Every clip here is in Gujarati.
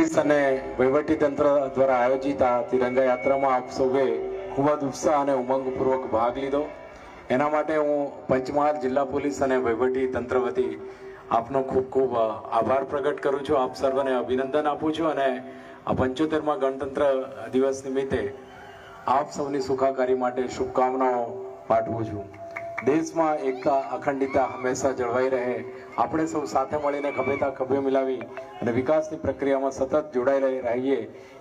પોલીસ અને વહીવટીતંત્ર દ્વારા આયોજિત આ તિરંગા યાત્રામાં આપ સૌએ ખૂબ જ ઉત્સાહ અને ઉમંગપૂર્વક ભાગ લીધો. એના માટે હું પંચમહાલ જિલ્લા પોલીસ અને વહીવટી તંત્ર વતી આપનો ખૂબ ખૂબ આભાર પ્રગટ કરું છું. આપ સર્વને અભિનંદન આપું છું અને આ પંચોતેરમાં ગણતંત્ર દિવસ નિમિત્તે આપ સૌની સુખાકારી માટે શુભકામનાઓ પાઠવું છું. દેશમાં એકતા અખંડિતતા હંમેશા જળવાઈ રહે. આપણે સૌ સાથે મળીને ખભેતા ખભે મિલાવી અને વિકાસની પ્રક્રિયામાં સતત જોડાઈ રહીએ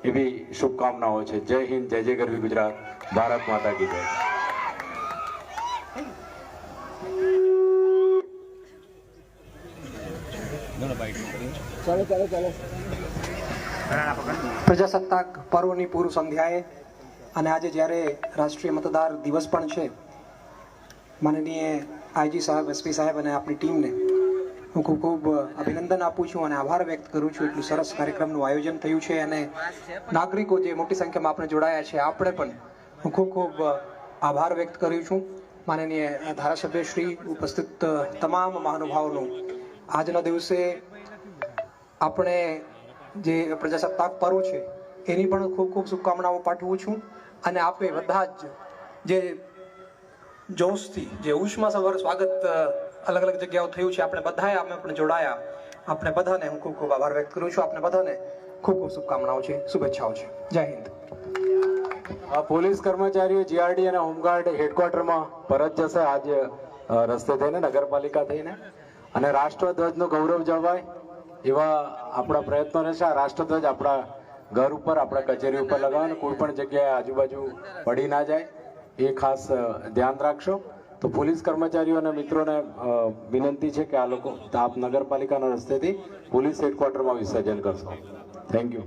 એવી શુભકામનાઓ છે. જય હિન્દ, જય જય ગરવી ગુજરાત. ભારત માતા કી જય. પ્રજાસત્તાક પર્વની પૂર્વ સંધ્યાએ અને આજે જ્યારે રાષ્ટ્રીય મતદાર દિવસ પણ છે માનનીય આઈજી સાહેબ એસપી સાહેબ અને આપણી ટીમને હું ખૂબ ખૂબ અભિનંદન આપું છું અને આભાર વ્યક્ત કરું છું. એટલું સરસ કાર્યક્રમનું આયોજન થયું છે અને નાગરિકો જે મોટી સંખ્યામાં આપણે જોડાયા છે, આપણે પણ હું ખૂબ ખૂબ આભાર વ્યક્ત કરું છું. માનનીય ધારાસભ્ય શ્રી ઉપસ્થિત તમામ મહાનુભાવોનું આજના દિવસે આપણે જે પ્રજાસત્તાક પર્વ છે, એની પણ ખૂબ ખૂબ શુભકામનાઓ પાઠવું છું અને આપે બધા જ જે જોશથી જે ઉષ્મા સવાર સ્વાગત અલગ અલગ જગ્યાઓ થયું છે. આપણે બધાએ અમે પણ જોડાયા. આપણે બધાને હું ખૂબ ખૂબ આભાર વ્યક્ત કરું છું. આપણે બધાને ખૂબ ખૂબ શુભકામનાઓ છે, શુભેચ્છાઓ છે. જય હિન્દ. પોલીસ કર્મચારીઓ જીઆરડી અને હોમગાર્ડ હેડક્વાર્ટરમાં પરત જશે. આજે રસ્તે થઈને, નગરપાલિકા થઈને. અને રાષ્ટ્રધ્વજનું ગૌરવ જળવાય એવા આપણા પ્રયત્નો રહેશે. આ રાષ્ટ્રધ્વજ આપણા ઘર ઉપર, આપણા કચેરી ઉપર લગાવવાનો કોઈ પણ જગ્યાએ આજુબાજુ પડી ના જાય. એ ખાસ ધ્યાન રાખશો. તો પોલીસ કર્મચારીઓ અને મિત્રોને વિનંતી છે કે આ લોકો આપ નગરપાલિકાના રસ્તેથી પોલીસ હેડક્વાર્ટરમાં વિસર્જન કરશો. Thank you